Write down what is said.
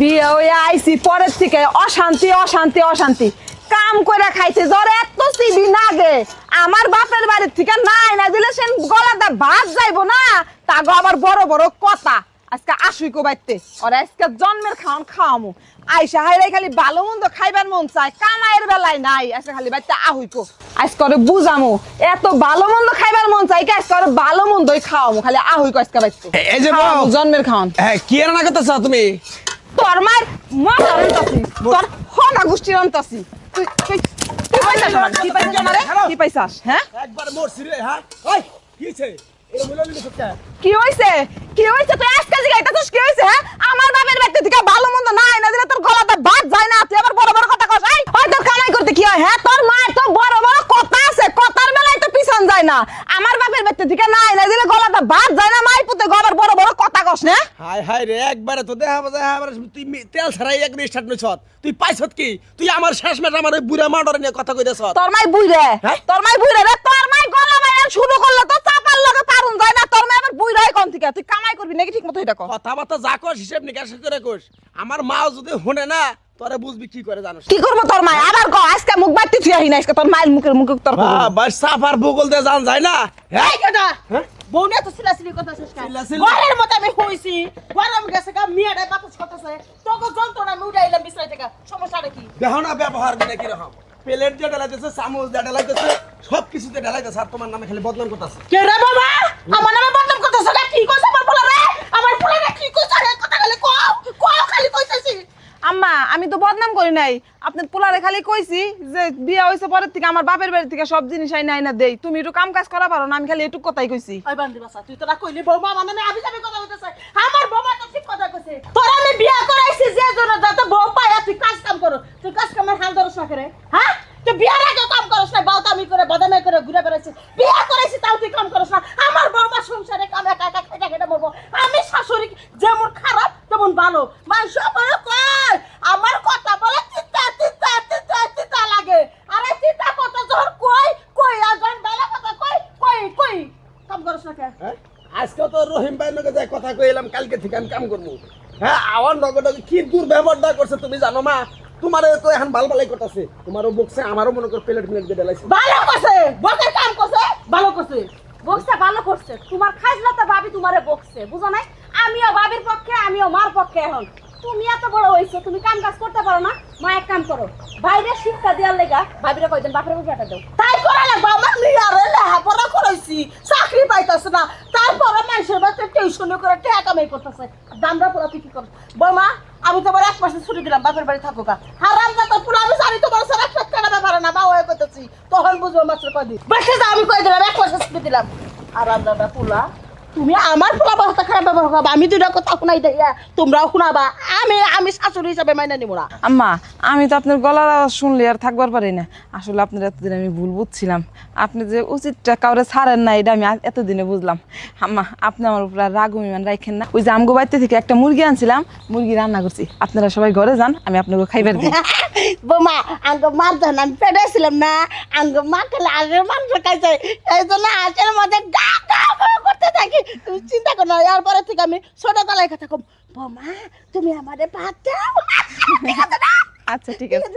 বিয়ে হয়ে আইছি পরের থেকে অশান্তি অশান্তি অশান্তি। কাম করে খাইছে জ্বরে এত সিবি না গে। আমার বাপের বাড়ির থেকে নাই না দিলে সে গলাটা ভাত যাইবো না। তাগো আবার বড় বড় কথা। আজকে আসুই কো বাইতে আজকে জন্মের খাওয়ান খাওয়ামু। আইসা হাইরাই খালি ভালো মন্দ খাইবার মন চায় কামাইয়ের বেলায় নাই। আজকে খালি বাইতে আহুই কো আজকে ওরে বুঝামু এত ভালো মন্দ খাইবার মন চাই কি আজকে ওরে ভালো মন্দই খাওয়ামু। খালি আহুই কো আজকে বাইতে এই যে জন্মের খাওয়ান। হ্যাঁ কি রান্না করতেছ তুমি? তোর মার মজা আনতাছি তোর হনা গোষ্ঠীর আনতাছি তুই তুই তুই পাইছাস আমার? কি পাইছাস আমারে? কি পাইছাস হ্যাঁ? একবার মরছি রে হ্যাঁ? ওই কি সত্যি কি? হইছে? কি হইছে? তুই আজকাল জিগাইতাছিস কি হইছে হ্যাঁ আমার বাপের বাড়িতে থেকে ভালো মন্দ নাই না দিলে তোর গলাতে ভাত যায় না তুই আবার বড় বড় কথা কস এই ওই তোর কামাই করতে কি হয় হ্যাঁ তোর মায়ের তো বড় বড় কথা আছে কথার বেলায় তো পিছন যায় না আমার বাপের বাড়িতে থেকে নাই না দিলে গলাতে ভাত যায় না মাই পুতে গবার বড় কথা কস না? হাই হাই রে একবারে তো দেখা দেখা তুই তেল ছাড়াই এক স্টার্ট নইছ তুই পাইছত কি? তুই আমার শেষ মেশ আমার ওই বুড়া মাডর নিয়ে কথা কইতেছ। তোর মাই বুইরে হ্যাঁ? তোর মাই বুইরে রে তোর মাই গলা বাইরে শুরু করলে তো চাপার লগে পারুন যায় না তোর মাই আবার কোন থেকে? তুই কামাই করবি নাকি ঠিক মতো এটা কর। কথাবার্তা যা কর হিসেব নিকাশ করে কোস। আমার মাও যদি শুনে না তোরে বুঝবি কি করে জানোস। কি করব তোর মাই? আবার কো আজকে মুখ বাড়তে তুই আহি না আজকে তোর মায়ের মুখের মুখে তোর বাস সাফার ভূগোল দিয়ে জান যায় না। এই? হ্যাঁ? বউ নিয়ে তো সিলাসিলি কথা শেষ সিলাসিলি? ঘরের আমি হইছি, গরম গেছে গা, মেয়েটাই বাতাস করতেছে। তোকে যন্ত্রণা আমি উঠাইলাম বিছানা থেকে। সমস্যাটা কি? দেখো না ব্যবহার দিনে কীরকম প্লেট দিয়ে ঢালাইতেছে চামচ দিয়ে ঢালাইতেছে সব কিছুতে ঢালাইতেছে আর তোমার নামে খালি বদনাম করতেছে কে রে বাবা? আমার নামে বদনাম করতেছে না? কি কইছে আমার পোলারে? আমার পোলারে কি কইছে রে? কথা খালি কও, কও খালি কইতেছি। আম্মা আমি তো বদনাম করি নাই আপনার পোলারে খালি কইছি যে বিয়া হইছে পরের থেকে আমার বাপের বাড়ি থেকে সব জিনিস আইনা আইনা দেই তুমি একটু কাম কাজ করা পারো না আমি খালি এটুক কথাই কইছি ওই বান্দি বাসা, তুই তো না কইলি বৌমা আমার নামে আবি যাবি কথা কইতেছে। আমার বৌমা তো ঠিক কথা কইছে। তোর আমি বিয়া করাইছি যে জন্য যাতে বউ পায়া তুই কাজ কাম করো। তুই কাজ কামের হাল ধরস না করে, হ্যাঁ? তুই বিয়ার আগে কাম করস না, বাউতামি করে, বাদামি করে ঘুরে বেড়াইছিস। বিয়া করাইছি তাও তুই কাম করস না। আমার বৌমা সংসারে কাম একা একা খেটে খেটে মরবো। আমি শাশুড়ি যেমন খারাপ তেমন ভালো মানুষ আমার কয় আমার কথা বলে তিতা তিতা তিতা তিতা লাগে আরে তিতা কথা যখন কই কই আর যখন বেলা কথা কই কই কই কাম করস না কে? হ্যাঁ? আজকে তো রহিম ভাইয়ের লগে যাই কথা কইলাম কালকে থেকে আমি কাম করব। হ্যাঁ আমার কি করছে তুমি জানো মা? তোমার তো এখন ভালো ভালাই করতেছে। তোমারও বকছে আমারও মনে কর প্লেট প্লেট দিয়ে ঢালাইছে। ভালো করছে বকের কাম করছে ভালো করছে। ভালো করছে। তোমার ভাবি তোমারে বকছে বুঝো নাই? আমিও ভাবির পক্ষে আমিও মার পক্ষে এখন। তুমি এত বড় হইছো তুমি কাম কাজ করতে পারো না? মা এক কাম করো। বাইরে শিক্ষা দেওয়ার লেগা ভাবিরা কয়জন বাপের একটা দাও তাই করা লাগবে আমার মেয়ারে লেখাপড়া করাইছি চাকরি পাইতাছে না, তারপরে মানুষের বাচ্চা টিউশন করে টাকা কামাই করতেছে। দামরা পুরা কি করছ বৌমা, আমি তোমার এক মাসে ছুটি দিলাম, বাপের বাড়ি থাকো গা হারাম যাতা পোলা, আমি জানি তোমার সারা টাকা ব্যাপার না বা ওয়ে করতেছি তখন বুঝব মাত্র কয়দিন। বসে যা, আমি কয়ে দিলাম এক মাসে ছুটি দিলাম। হারাম দাদা পোলা। তুমি আমার পোলা বাচ্চা খারাপ ব্যবহার করবা আমি দুইটা কথা শুনাই দেয়া তোমরাও শুনাবা। আমি আমি শাশুড়ি হিসাবে মাইনা নিব না। আম্মা আমি তো আপনার গলার আওয়াজ শুনলে আর থাকবার পারি না। আসলে আপনার এতদিন আমি ভুল বুঝছিলাম। আপনি যে উচিতটা কাউরে ছাড়েন না এটা আমি এতদিনে বুঝলাম। আম্মা আপনি আমার উপর রাগ অভিমান রাখেন না। ওই যে আমগো বাড়িতে থেকে একটা মুরগি আনছিলাম মুরগি রান্না করছি। আপনারা সবাই ঘরে যান আমি আপনাকে খাইবার দিই। বোমা আঙ্গ মার যখন আমি পেটেছিলাম না। আঙ্গ মা খেলে আগের মাংস খাইছে। এই জন্য হাঁসের মধ্যে গা থাকি তুমি চিন্তা করো না এরপরে থেকে আমি ছোট গলায় কথা কম। বোমা তুমি আমাদের ভাত দাও আচ্ছা ঠিক আছে।